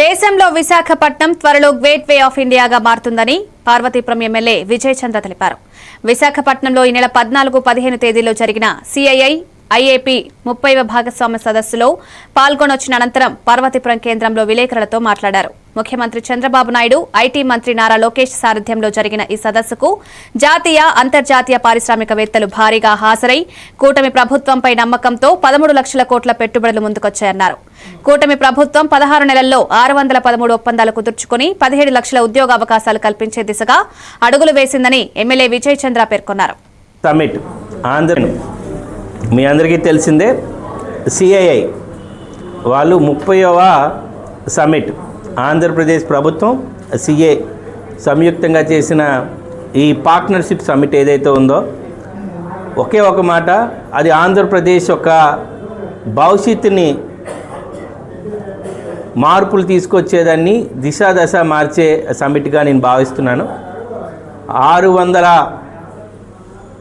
దేశంలో విశాఖపట్నం త్వరలో great way of ఇండియాగా మారుతుందని పార్వతీపురం ఎమ్మెల్యే విజయ్ చంద్ర తెలిపారు. విశాఖపట్నంలో ఈ నెల పద్నాలుగు పదిహేను తేదీలో జరిగిన సిఐఐ ఐఏపీ ముప్పైవ భాగస్వామ్య సదస్సులో పాల్గొనొచ్చిన అనంతరం పార్వతీపురం కేంద్రంలో విలేకరులతో మాట్లాడారు. ముఖ్యమంత్రి చంద్రబాబు నాయుడు ఐటీ మంత్రి నారా లోకేష్ సారథ్యంలో జరిగిన ఈ సదస్సుకు జాతీయ అంతర్జాతీయ పారిశ్రామికవేత్తలు భారీగా హాజరై కూటమి ప్రభుత్వంపై నమ్మకంతో పదమూడు లక్షల కోట్ల పెట్టుబడులు ముందుకొచ్చాయన్నారు. కూటమి ప్రభుత్వం పదహారు నెలల్లో ఆరు వందల పదమూడు ఒప్పందాలు కుదుర్చుకుని పదిహేడు లక్షల ఉద్యోగ అవకాశాలు కల్పించే దిశగా అడుగులు వేసిందని ఎమ్మెల్యే విజయ్ చంద్ర పేర్కొన్నారు సమిట్ మీ అందరికీ తెలిసిందే సిఐఐ వాళ్ళు ముప్పైవ సమిట్ ఆంధ్రప్రదేశ్ ప్రభుత్వం సిఏ సంయుక్తంగా చేసిన ఈ పార్ట్నర్షిప్ సమిట్ ఏదైతే ఉందో ఒకే ఒక మాట అది ఆంధ్రప్రదేశ్ యొక్క భవిష్యత్తుని మార్పులు తీసుకొచ్చేదాన్ని దిశ దశ మార్చే సమిట్గా నేను భావిస్తున్నాను. ఆరు వందల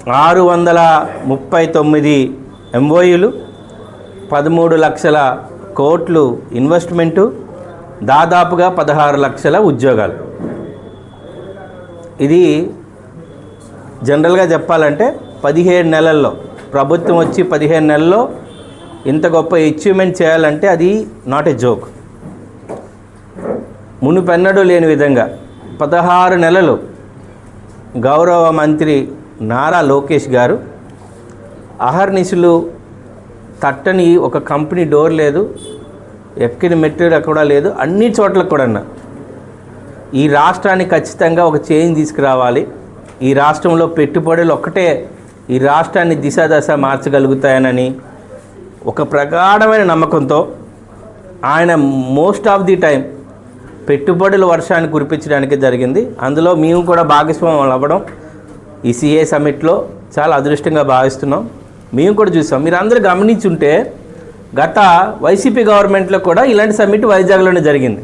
ఆరు వందల ముప్పై తొమ్మిది ఎంఓయూలు పదమూడు లక్షల కోట్లు ఇన్వెస్ట్మెంటు దాదాపుగా పదహారు లక్షల ఉద్యోగాలు. ఇది జనరల్గా చెప్పాలంటే పదిహేడు నెలల్లో ప్రభుత్వం వచ్చి పదిహేను నెలల్లో ఇంత గొప్ప అచీవ్మెంట్ చేయాలంటే అది నాట్ ఎ జోక్ మునుపెన్నడూ లేని విధంగా పదహారు నెలలు గౌరవ మంత్రి నారా లోకేష్ గారు అహర్నిశులు తట్టని ఒక కంపెనీ డోర్ లేదు ఎక్కడి మెటీరియల్ కూడా లేదు అన్ని చోట్ల కూడా ఈ రాష్ట్రానికి ఖచ్చితంగా ఒక చేంజ్ తీసుకురావాలి. ఈ రాష్ట్రంలో పెట్టుబడులు ఒక్కటే ఈ రాష్ట్రాన్ని దిశాదశ మార్చగలుగుతాయనని ఒక ప్రగాఢమైన నమ్మకంతో ఆయన మోస్ట్ ఆఫ్ ది టైం పెట్టుబడుల వర్షాన్ని కురిపించడానికి జరిగింది. అందులో మేము కూడా భాగస్వామ్యం అవ్వడం ఈ సిఏ సమిట్లో చాలా అదృష్టంగా భావిస్తున్నాం. మేము కూడా చూసాం. మీరు అందరూ గమనించుంటే గత వైసీపీ గవర్నమెంట్లో కూడా ఇలాంటి సమ్మిట్ వైజాగ్లోనే జరిగింది.